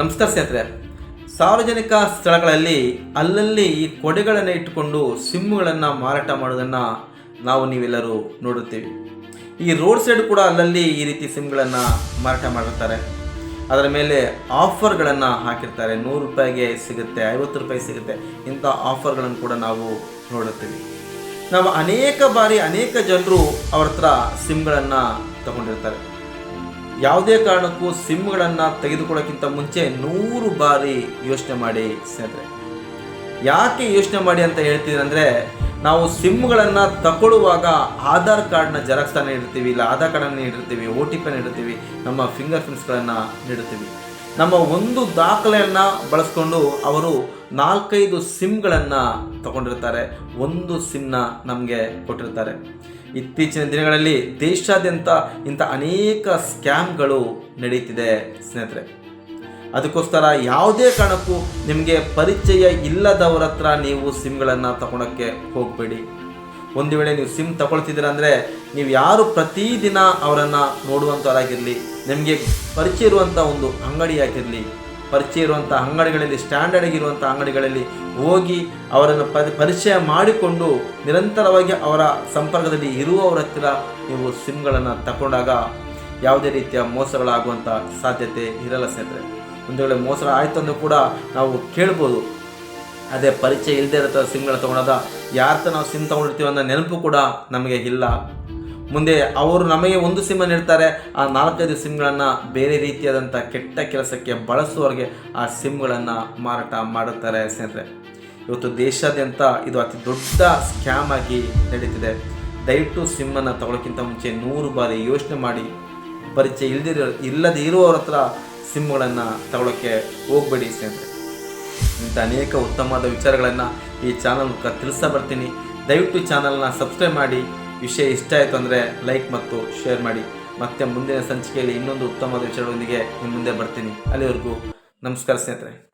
ನಮಸ್ಕಾರ ಸ್ನೇಹಿತರೆ, ಸಾರ್ವಜನಿಕ ಸ್ಥಳಗಳಲ್ಲಿ ಅಲ್ಲಲ್ಲಿ ಈ ಕೊಡೆಗಳನ್ನು ಇಟ್ಟುಕೊಂಡು ಸಿಮ್ಮುಗಳನ್ನು ಮಾರಾಟ ಮಾಡೋದನ್ನು ನಾವು ನೀವೆಲ್ಲರೂ ನೋಡುತ್ತೀವಿ ಈ ರೋಡ್ ಸೈಡ್ ಕೂಡ ಅಲ್ಲಲ್ಲಿ ಈ ರೀತಿ ಸಿಮ್ಗಳನ್ನು ಮಾರಾಟ ಮಾಡಿರ್ತಾರೆ. ಅದರ ಮೇಲೆ ಆಫರ್ಗಳನ್ನು ಹಾಕಿರ್ತಾರೆ. ನೂರು ರೂಪಾಯಿಗೆ ಸಿಗುತ್ತೆ, ಐವತ್ತು ರೂಪಾಯಿ ಸಿಗುತ್ತೆ. ಇಂಥ ಆಫರ್ಗಳನ್ನು ಕೂಡ ನಾವು ನೋಡುತ್ತೀವಿ ನಾವು ಅನೇಕ ಬಾರಿ ಅನೇಕ ಜನರು ಅವ್ರ ಹತ್ರ ಸಿಮ್ಗಳನ್ನು ತಗೊಂಡಿರ್ತಾರೆ. ಯಾವುದೇ ಕಾರಣಕ್ಕೂ ಸಿಮ್ಗಳನ್ನು ತೆಗೆದುಕೊಳ್ಳೋಕ್ಕಿಂತ ಮುಂಚೆ ನೂರು ಬಾರಿ ಯೋಚನೆ ಮಾಡಿ ಸ್ನೇಹಿತರೆ. ಯಾಕೆ ಯೋಚನೆ ಮಾಡಿ ಅಂತ ಹೇಳ್ತೀರಂದರೆ, ನಾವು ಸಿಮ್ಗಳನ್ನು ತಗೊಳ್ಳುವಾಗ ಆಧಾರ್ ಕಾರ್ಡ್ನ ಜೆರಾಕ್ಸನ್ನು ಇಡ್ತೀವಿ, ಇಲ್ಲ ಆಧಾರ್ ಕಾರ್ಡನ್ನು ನೀಡಿರ್ತೀವಿ ಓ ಟಿ ಪಿನ ಇಡ್ತೀವಿ, ನಮ್ಮ ಫಿಂಗರ್ ಪ್ರಿಂಟ್ಸ್ಗಳನ್ನು ನೀಡುತ್ತೀವಿ ನಮ್ಮ ಒಂದು ದಾಖಲೆಯನ್ನು ಬಳಸ್ಕೊಂಡು ಅವರು ನಾಲ್ಕೈದು ಸಿಮ್ಗಳನ್ನು ತಗೊಂಡಿರ್ತಾರೆ. ಒಂದು ಸಿಮ್ನ ನಮಗೆ ಕೊಟ್ಟಿರ್ತಾರೆ. ಇತ್ತೀಚಿನ ದಿನಗಳಲ್ಲಿ ದೇಶಾದ್ಯಂತ ಇಂಥ ಅನೇಕ ಸ್ಕ್ಯಾಮ್ಗಳು ನಡೀತಿದೆ ಸ್ನೇಹಿತರೆ. ಅದಕ್ಕೋಸ್ಕರ ಯಾವುದೇ ಕಾರಣಕ್ಕೂ ನಿಮಗೆ ಪರಿಚಯ ಇಲ್ಲದವರ ಹತ್ರ ನೀವು ಸಿಮ್ಗಳನ್ನು ತಗೊಳಕ್ಕೆ ಹೋಗಬೇಡಿ. ಒಂದು ವೇಳೆ ನೀವು ಸಿಮ್ ತಗೊಳ್ತಿದ್ದೀರ ಅಂದರೆ ನೀವು ಯಾರು ಪ್ರತಿದಿನ ಅವರನ್ನು ನೋಡುವಂಥವರಾಗಿರಲಿ ನಿಮಗೆ ಪರಿಚಯ ಇರುವಂಥ ಒಂದು ಅಂಗಡಿಯಾಗಿರಲಿ, ಪರಿಚಯ ಇರುವಂಥ ಅಂಗಡಿಗಳಲ್ಲಿ ಸ್ಟ್ಯಾಂಡರ್ಡ್ ಆಗಿರುವಂಥ ಅಂಗಡಿಗಳಲ್ಲಿ ಹೋಗಿ ಅವರನ್ನು ಪರಿಚಯ ಮಾಡಿಕೊಂಡು ನಿರಂತರವಾಗಿ ಅವರ ಸಂಪರ್ಕದಲ್ಲಿ ಇರುವವರ ಹತ್ತಿರ ನೀವು ಸಿಮ್ಗಳನ್ನು ತಗೊಂಡಾಗ ಯಾವುದೇ ರೀತಿಯ ಮೋಸಗಳಾಗುವಂಥ ಸಾಧ್ಯತೆ ಇರಲ್ಲ ಸ್ನೇಹಿತರೆ. ಒಂದು ವೇಳೆ ಮೋಸ ಆಯಿತು ಅಂದರೂ ಕೂಡ ನಾವು ಕೇಳ್ಬೋದು. ಅದೇ ಪರಿಚಯ ಇಲ್ಲದೆ ಇರುತ್ತೆ ಸಿಮ್ಗಳು ತೊಗೊಳೋದ ಯಾರ್ತ ನಾವು ಸಿಮ್ ತೊಗೊಂಡಿರ್ತೀವಿ ಅನ್ನೋ ನೆನಪು ಕೂಡ ನಮಗೆ ಇಲ್ಲ. ಮುಂದೆ ಅವರು ನಮಗೆ ಒಂದು ಸಿಮ್ಮನ್ನು ಇಡ್ತಾರೆ ಆ ನಾಲ್ಕೈದು ಸಿಮ್ಗಳನ್ನು ಬೇರೆ ರೀತಿಯಾದಂಥ ಕೆಟ್ಟ ಕೆಲಸಕ್ಕೆ ಬಳಸುವವರಿಗೆ ಆ ಸಿಮ್ಗಳನ್ನು ಮಾರಾಟ ಮಾಡುತ್ತಾರೆ ಸ್ನೇಹಿತರೆ. ಇವತ್ತು ದೇಶಾದ್ಯಂತ ಇದು ಅತಿ ದೊಡ್ಡ ಸ್ಕ್ಯಾಮ್ ಆಗಿ ನಡೀತಿದೆ. ದಯವಿಟ್ಟು ಸಿಮ್ಮನ್ನು ತಗೊಳ್ಳೋಕ್ಕಿಂತ ಮುಂಚೆ ನೂರು ಬಾರಿ ಯೋಚನೆ ಮಾಡಿ, ಪರಿಚಯ ಇಲ್ಲದಿರೋ ಇಲ್ಲದೇ ಇರುವವ್ರ ಹತ್ರ ಸಿಮ್ಗಳನ್ನು ತಗೊಳ್ಳೋಕ್ಕೆ ಹೋಗಬೇಡಿ ಸ್ನೇಹಿತರೆ. ಇಂಥ ಅನೇಕ ಉತ್ತಮವಾದ ವಿಚಾರಗಳನ್ನು ಈ ಚಾನಲ್ ಮೂಲಕ ತಿಳಿಸ್ತಾ ಬರ್ತೀನಿ. ದಯವಿಟ್ಟು ಚಾನಲ್ನ ಸಬ್ಸ್ಕ್ರೈಬ್ ಮಾಡಿ. ವಿಷಯ ಇಷ್ಟ ಆಯಿತು ಅಂದರೆ ಲೈಕ್ ಮತ್ತು ಶೇರ್ ಮಾಡಿ. ಮತ್ತೆ ಮುಂದಿನ ಸಂಚಿಕೆಯಲ್ಲಿ ಇನ್ನೊಂದು ಉತ್ತಮವಾದ ವಿಚಾರಗಳೊಂದಿಗೆ ನಿಮ್ಮ ಮುಂದೆ ಬರ್ತೀನಿ. ಅಲ್ಲಿವರೆಗೂ ನಮಸ್ಕಾರ ಸ್ನೇಹಿತರೆ.